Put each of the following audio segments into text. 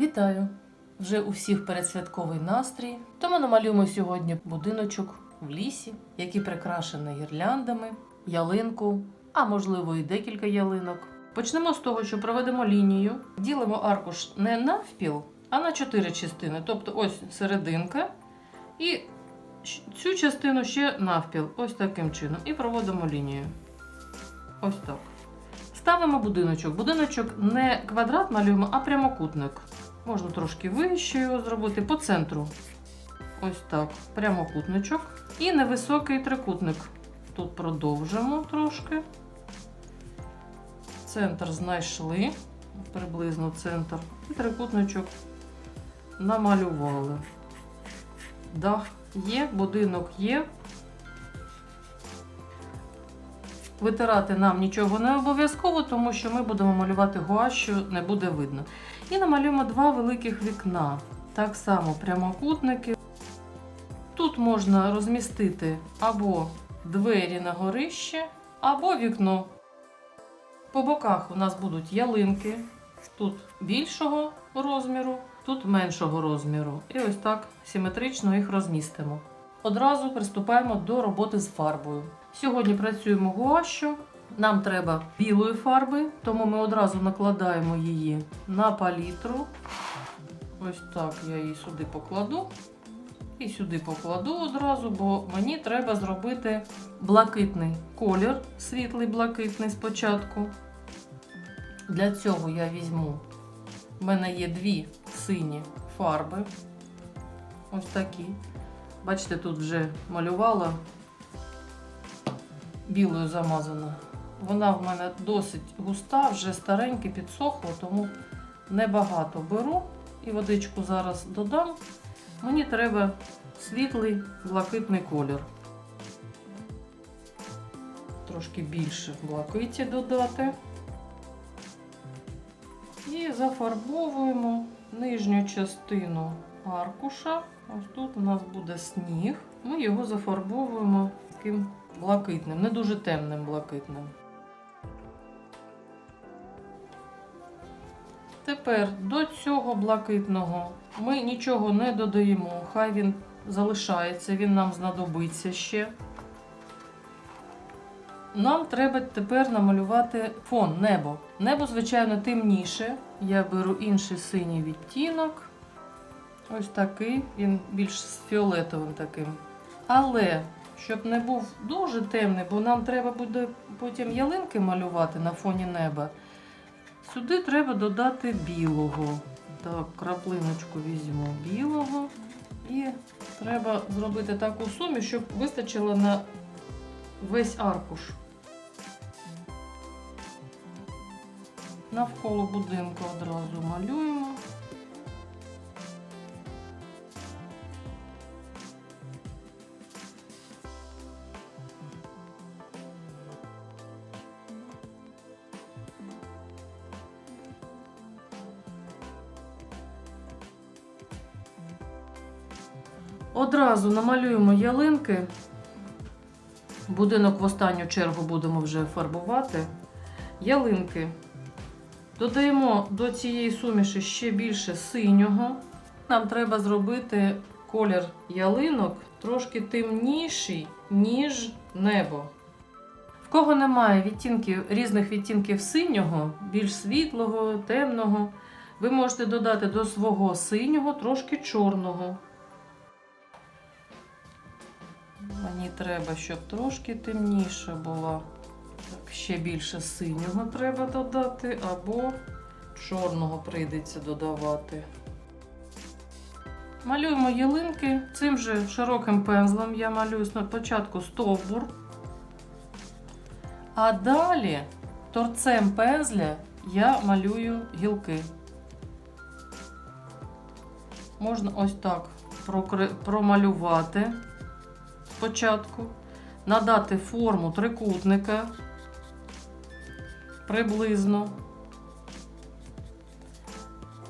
Вітаю! Вже у всіх передсвятковий настрій. Тому намалюємо сьогодні будиночок в лісі, який прикрашений гірляндами, ялинку, а можливо і декілька ялинок. Почнемо з того, що проведемо лінію, ділимо аркуш не навпіл, а на чотири частини. Тобто ось серединка і цю частину ще навпіл, ось таким чином. І проводимо лінію. Ось так. Ставимо будиночок. Будиночок не квадрат малюємо, а прямокутник. Можна трошки вище його зробити по центру. Ось так. Прямокутничок. І невисокий трикутник. Тут продовжимо трошки. Центр знайшли. Приблизно центр. І трикутничок намалювали. Дах є, будинок є. Витирати нам нічого не обов'язково, тому що ми будемо малювати гуашю, не буде видно. І намалюємо два великих вікна. Так само прямокутники. Тут можна розмістити або двері на горище, або вікно. По боках у нас будуть ялинки. Тут більшого розміру, тут меншого розміру. І ось так симетрично їх розмістимо. Одразу приступаємо до роботи з фарбою. Сьогодні працюємо гуашю. Нам треба білої фарби, тому ми одразу накладаємо її на палітру. Ось так я її сюди покладу. І сюди покладу одразу, бо мені треба зробити блакитний колір, світлий блакитний спочатку. Для цього я візьму. У мене є дві сині фарби. Ось такі. Бачите, тут вже малювала білою замазана. Вона в мене досить густа, вже старенька, підсохла, тому небагато беру і водичку зараз додам. Мені треба світлий блакитний колір. Трошки більше блакиті додати. І зафарбовуємо нижню частину аркуша. Ось тут у нас буде сніг. Ми його зафарбовуємо таким блакитним, не дуже темним блакитним. Тепер до цього блакитного ми нічого не додаємо, хай він залишається, він нам знадобиться ще. Нам треба тепер намалювати фон, небо. Небо, звичайно, темніше. Я беру інший синій відтінок. Ось такий, він більш з фіолетовим таким. Але щоб не був дуже темний, бо нам треба буде потім ялинки малювати на фоні неба. Сюди треба додати білого. Так, краплиночку візьму білого. І треба зробити таку суміш, щоб вистачило на весь аркуш. Навколо будинку одразу малюємо. Одразу намалюємо ялинки. Будинок в останню чергу будемо вже фарбувати. Ялинки. Додаємо до цієї суміші ще більше синього. Нам треба зробити колір ялинок трошки темніший, ніж небо. В кого немає відтінків, різних відтінків синього, більш світлого, темного, ви можете додати до свого синього трошки чорного. Мені треба, щоб трошки темніше було. Так, ще більше синього треба додати, або чорного прийдеться додавати. Малюємо ялинки. Цим же широким пензлем я малюю спочатку стовбур. А далі торцем пензля я малюю гілки. Можна ось так промалювати спочатку, надати форму трикутника приблизно.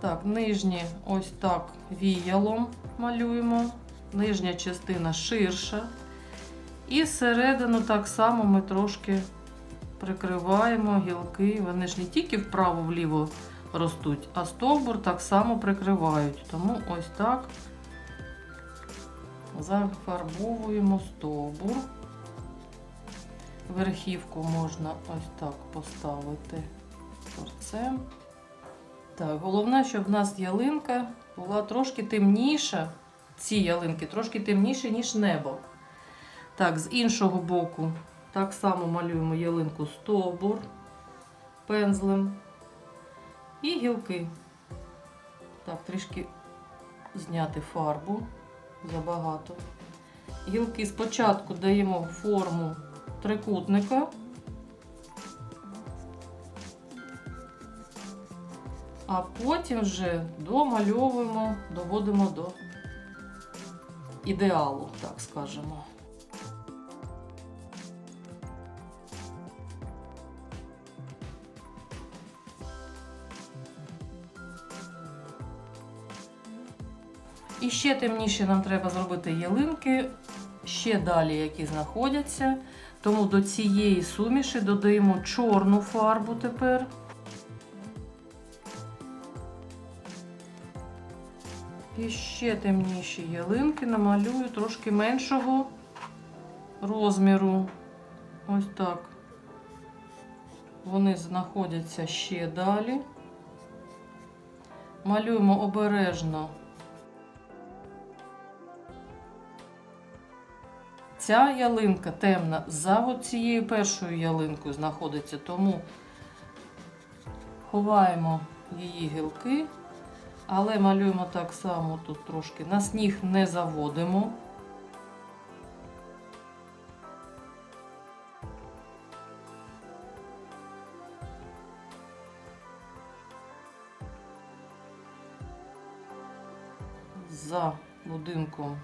Так, нижні ось так віялом малюємо, нижня частина ширша. І середину так само ми трошки прикриваємо гілки. Вони ж не тільки вправо-вліво ростуть, а стовбур так само прикривають. Тому ось так зафарбовуємо стовбур. Верхівку можна ось так поставити торцем. Так, головне, щоб в нас ялинка була трошки темніша. Ці ялинки трошки темніші, ніж небо. Так, з іншого боку, так само малюємо ялинку стовбур пензлем і гілки. Так, трішки зняти фарбу забагато. Гілки спочатку даємо форму трикутника. А потім вже домальовуємо, доводимо до ідеалу, так скажемо. І ще темніше нам треба зробити ялинки, ще далі, які знаходяться. Тому до цієї суміші додаємо чорну фарбу тепер. І ще темніші ялинки намалюю трошки меншого розміру. Ось так. Вони знаходяться ще далі. Малюємо обережно. Ця ялинка темна за цією першою ялинкою знаходиться, тому ховаємо її гілки. Але малюємо так само тут трошки. На сніг не заводимо. За будинком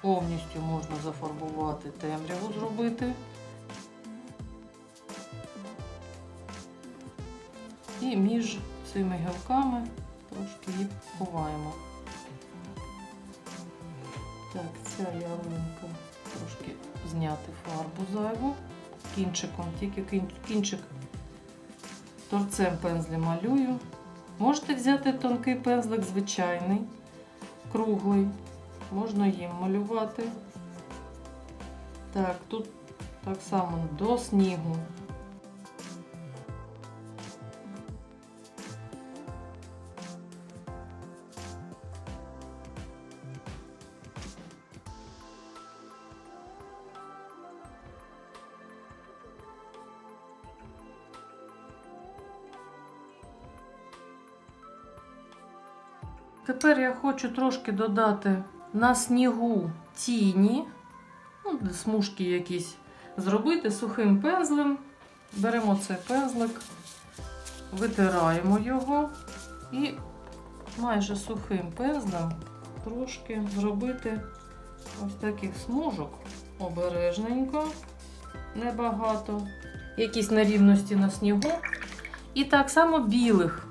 повністю можна зафарбувати темряву зробити. І між цими гілками трошки їх ховаємо. Так, ця ялинка трошки зняти фарбу зайву кінчиком, тільки кінчик торцем пензля малюю. Можете взяти тонкий пензлик звичайний, круглий, можна їм малювати. Так, тут так само до снігу. Тепер я хочу трошки додати на снігу тіні, ну, смужки якісь зробити сухим пензлем. Беремо цей пензлик, витираємо його і майже сухим пензлем трошки зробити ось таких смужок обережненько, небагато, якісь нерівності на снігу. І так само білих.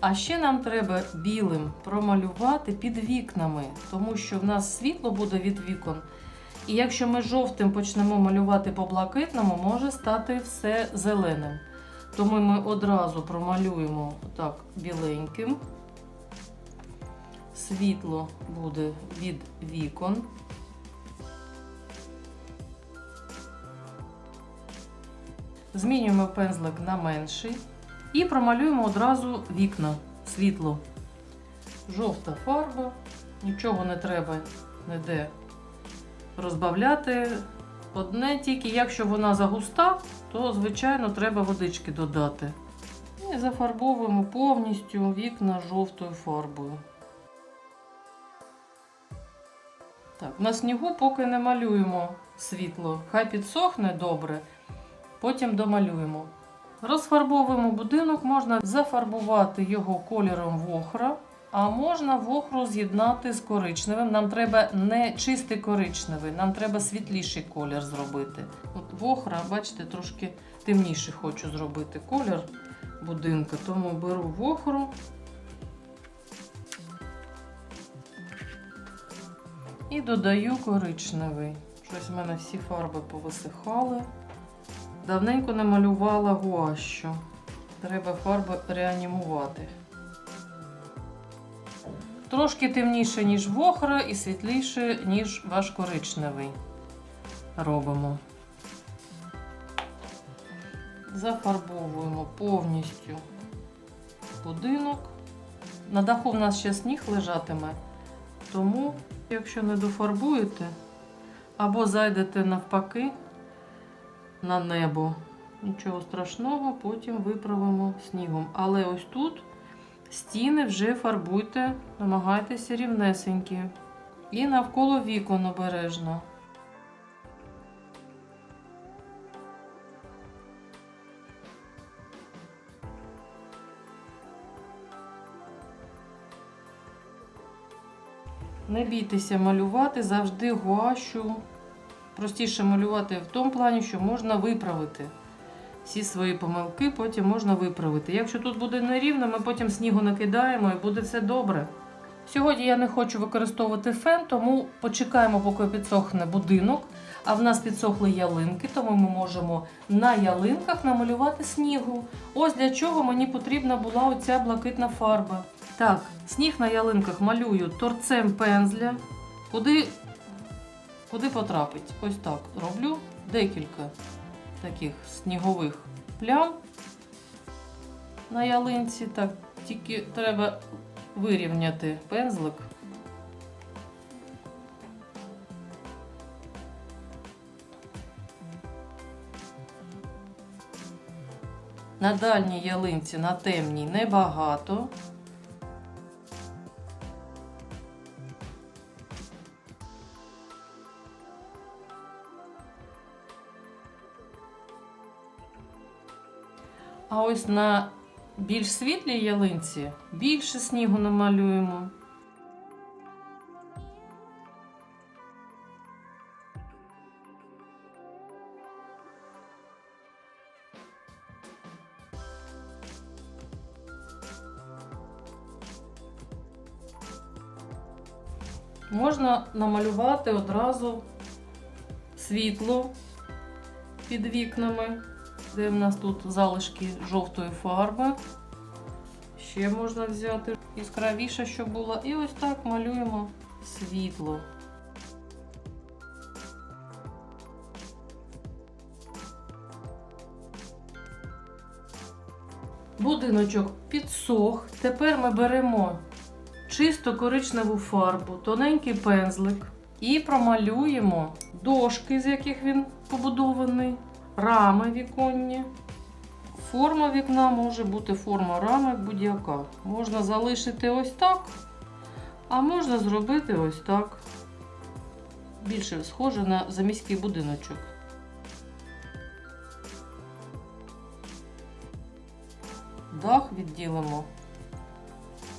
А ще нам треба білим промалювати під вікнами, тому що в нас світло буде від вікон. І якщо ми жовтим почнемо малювати по блакитному, може стати все зеленим. Тому ми одразу промалюємо так біленьким. Світло буде від вікон. Змінюємо пензлик на менший. І промалюємо одразу вікна, світло. Жовта фарба, нічого не треба ніде розбавляти. Одне тільки, якщо вона загуста, то, звичайно, треба водички додати. І зафарбовуємо повністю вікна жовтою фарбою. Так, на снігу поки не малюємо світло. Хай підсохне добре, потім домалюємо. Розфарбовуємо будинок, можна зафарбувати його кольором вохра, а можна вохру з'єднати з коричневим. Нам треба не чистий коричневий, нам треба світліший колір зробити. От вохра, бачите, трошки темніший хочу зробити колір будинка, тому беру вохру і додаю коричневий, Щось в мене всі фарби повисихали. Давненько не малювала гуащу. Треба фарби реанімувати. Трошки темніше, ніж вохра, і світліше, ніж ваш коричневий. Робимо. Зафарбовуємо повністю будинок. На даху в нас ще сніг лежатиме, тому, якщо не дофарбуєте, або зайдете навпаки на небо, нічого страшного, потім виправимо снігом. Але ось тут стіни вже фарбуйте, намагайтеся рівнесенькі. І навколо вікон обережно. Не бійтеся малювати завжди гуащу. Простіше малювати в тому плані, що можна виправити всі свої помилки, потім можна виправити. Якщо тут буде нерівно, ми потім снігу накидаємо і буде все добре. Сьогодні я не хочу використовувати фен, тому почекаємо, поки підсохне будинок. А в нас підсохли ялинки, тому ми можемо на ялинках намалювати снігу. Ось для чого мені потрібна була оця блакитна фарба. Так, сніг на ялинках малюю торцем пензля. Куди, куди потрапить? Ось так роблю декілька таких снігових плям на ялинці. Так, тільки треба вирівняти пензлик. На дальній ялинці, на темній небагато. А ось на більш світлій ялинці більше снігу намалюємо. Можна намалювати одразу світло під вікнами де в нас тут залишки жовтої фарби. Ще можна взяти яскравіше, щоб було. І ось так малюємо світло. Будиночок підсох. Тепер ми беремо чисто коричневу фарбу, тоненький пензлик і промалюємо дошки, з яких він побудований рами віконні. Форма вікна може бути форма рами будь-яка. Можна залишити ось так, а можна зробити ось так. Більше схоже на заміський будиночок. Дах відділимо.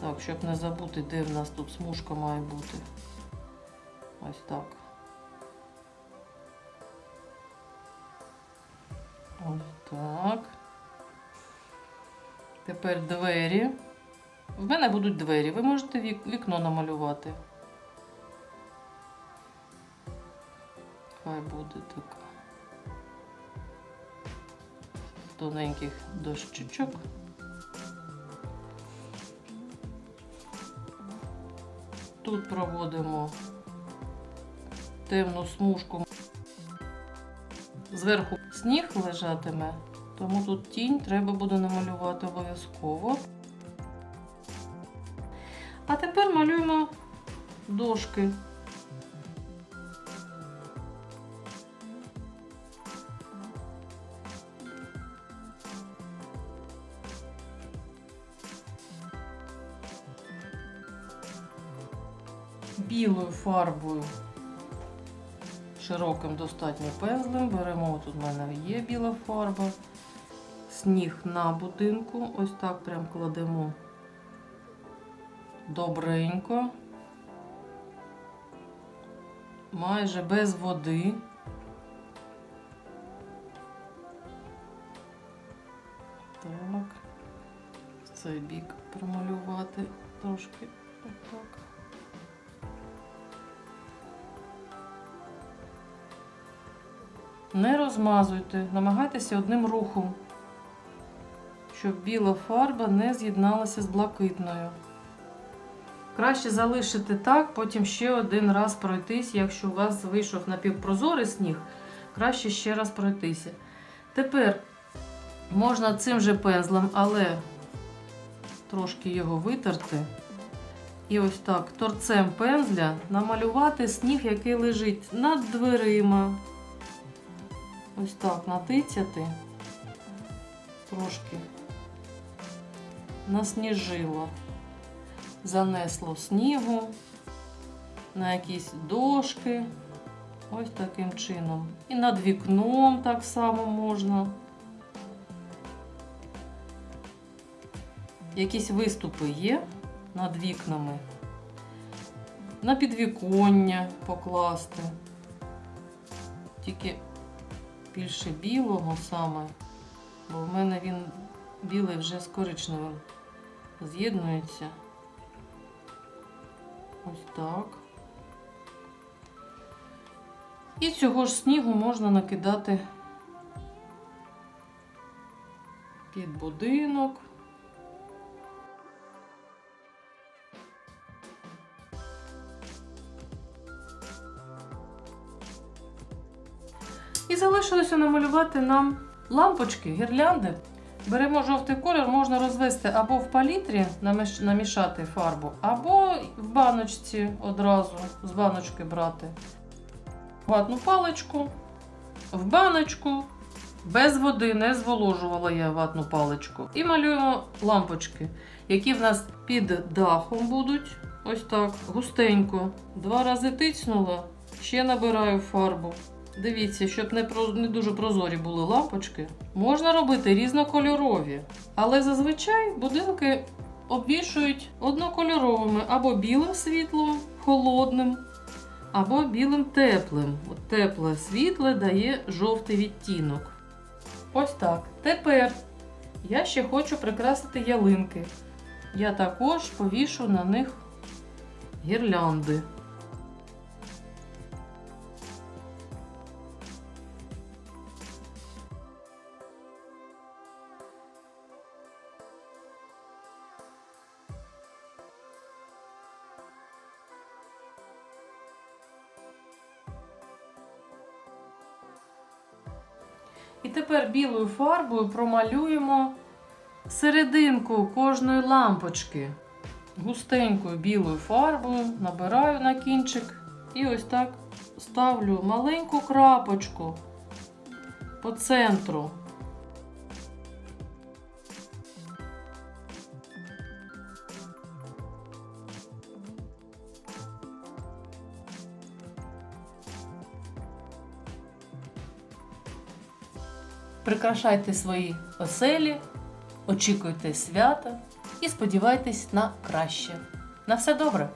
Так, щоб не забути, де в нас тут смужка має бути. Ось так. Ось так. Тепер двері. В мене будуть двері. Ви можете вікно намалювати. Хай буде така. З Тоненьких дощечок. Тут проводимо темну смужку. Зверху сніг лежатиме, тому тут тінь треба буде намалювати обов'язково. А тепер малюємо дошки. Білою фарбою широким достатньо пензлем. Беремо, тут в мене є біла фарба, сніг на будинку. Ось так прям кладемо добренько, майже без води. Так, цей бік промалювати трошки отак. Не розмазуйте, намагайтеся одним рухом, щоб біла фарба не з'єдналася з блакитною. Краще залишити так, потім ще один раз пройтись. Якщо у вас вийшов напівпрозорий сніг, краще ще раз пройтися. Тепер можна цим же пензлем, але трошки його витерти. І ось так торцем пензля намалювати сніг, який лежить над дверима. Ось так натицяти трошки насніжило, занесло снігу на якісь дошки. Ось таким чином. І над вікном так само можна. Якісь виступи є над вікнами. На підвіконня покласти. Тільки більше білого саме, бо в мене він білий вже з коричневим з'єднується. Ось так. І цього ж снігу можна накидати під будинок. Залишилося намалювати нам лампочки, гірлянди. Беремо жовтий колір, можна розвести або в палітрі, намішати фарбу, або в баночці одразу з баночки брати. Ватну паличку, в баночку, без води, не зволожувала я ватну паличку. І малюємо лампочки, які в нас під дахом будуть. Ось так, густенько. Два рази тицнула, ще набираю фарбу. Дивіться, щоб не, про, не дуже прозорі були лампочки. Можна робити різнокольорові, але зазвичай будинки обвішують однокольоровими або білим світлом, холодним, або білим теплим. От тепле світле дає жовтий відтінок. Ось так. Тепер я ще хочу прикрасити ялинки. Я також повішу на них гірлянди. Білою фарбою промалюємо серединку кожної лампочки. Густенькою білою фарбою набираю на кінчик і ось так ставлю маленьку крапочку по центру. Прикрашайте свої оселі, очікуйте свята і сподівайтесь на краще. На все добре!